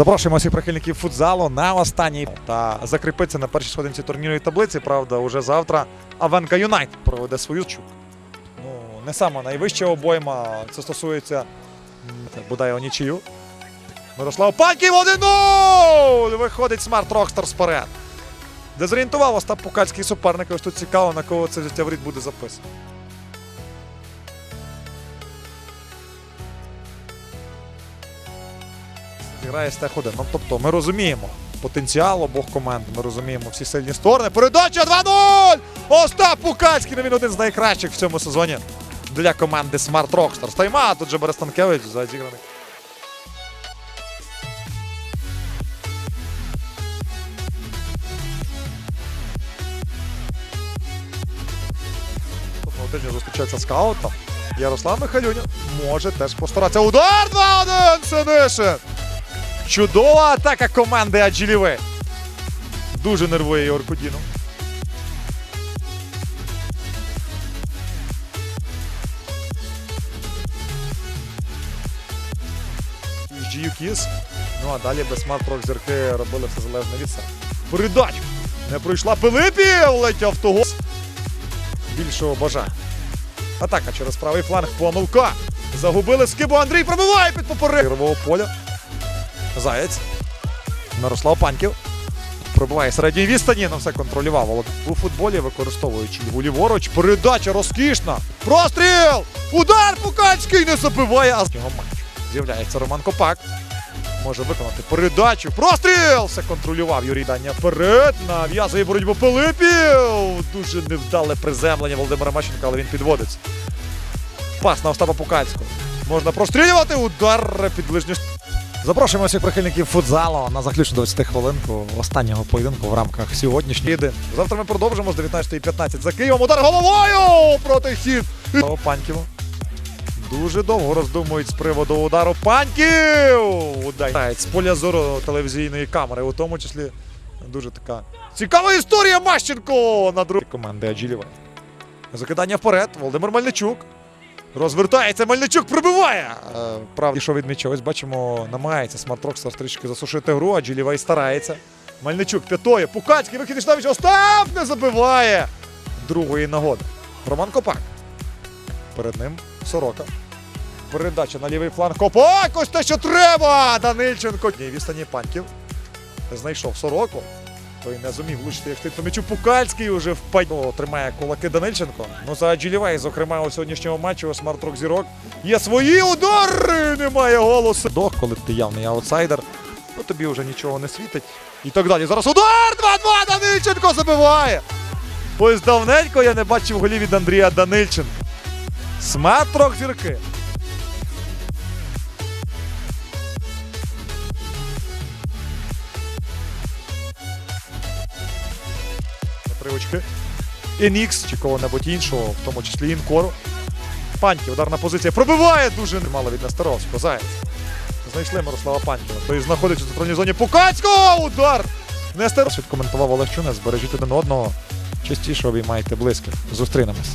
Запрошуємо всіх прихильників футзалу на останній та закріпитися на першій сходинці турнірної таблиці. Правда, уже завтра Авенка Юнайт проведе свою чук. Ну, не сама найвища обойма. Це стосується о нічию. Мирослав Паньків 1-0! Виходить Смарт Рокстарс вперед. Дезорієнтував Остап Пукальський суперник. Ось тут цікаво, на кого це життя в рід буде записано. Зіграє стех 1. Ну, тобто ми розуміємо потенціал обох команд. Ми розуміємо всі сильні сторони. Передача 2-0! Остап Пукальський. Ну, він один з найкращих в цьому сезоні для команди Smart Rockstars. Тайма тут же Берестанкевич за зіграний. Тижня зустрічається скаутом. Ярослав Михайлюнін може теж постаратися. Удар 2-1! Синишин! Чудова атака команди Аджиліве. Дуже нервує Ігор Кудінов. Кіс. Ну а далі без смарт зірки робили все залежно від себе. Передача! Не пройшла Пилипів! Летів автогол. Більшого бажання. Атака через правий фланг. Помилка. Загубили скибу. Андрій пробиває під поперек. Ігрового поля. Заєць. Мирослав Паньків. Пробиває середній відстані, на все контролював. Волод- У футболі, використовуючи ліву ліворуч. Передача розкішна. Простріл! Удар Пукальський не забиває. А з нього матч. З'являється Роман Копак. Може виконати передачу. Простріл! Все контролював Юрій Даня вперед. Нав'язує боротьбу Пилипів. Дуже невдале приземлення Володимира Мащенка, але він підводиться. Пас на Остапа Пукальського. Можна прострілювати. Удар під ближню. Запрошуємо всіх прихильників футзалу на заключну 20 хвилинку останнього поєдинку в рамках сьогоднішньої єдин. Завтра ми продовжимо з 19.15 за Києвом. Удар головою проти хід. Паньківу. Дуже довго роздумують з приводу удару Паньків. Удар. З поля зору телевізійної камери, у тому числі дуже така цікава історія Мащенко на другій команди Аджиліве. Закидання вперед. Володимир Мельничук. Розвертається, Мельничук прибиває. Е, Правда, пішов від м'яча. Ось бачимо, намагається Смарт Рокстар трішки засушити гру, а Джилівей старається. Мельничук п'ятою. Пукацький із Штавича. Остап не забиває. Другої нагоди. Роман Копак. Перед ним Сорока. Передача на лівий фланг. Копак! Ось те, що треба! Данильченко. Ні, відстані панків. Знайшов Сороку. Той не зумів влучити як слід по м'ячу. Пукальський уже впадь. Тримає кулаки Данильченко. Ну за Джилівей, зокрема, у сьогоднішнього матчу Смарт-Рок Зірок є свої удари! Немає голосу. Дох, коли ти явний аутсайдер, ну тобі вже нічого не світить. І так далі. Зараз удар! 2-2! Данильченко забиває! Ось давненько я не бачив голів від Андрія Данильченка. Смарт-Рок Зірки. Тривочки. Енікс чи кого-небудь іншого, в тому числі Інкору. Паньків, ударна позиція. Пробиває дуже мало від Нестеровського. Заєць. Знайшли Мирослава Паньківа. Той знаходиться в центральній зоні Пукацького! Удар! Нестер. Відкоментував Олег Чунес. Збережіть один одного. Частіше обіймайте близьких. Зустрінемось.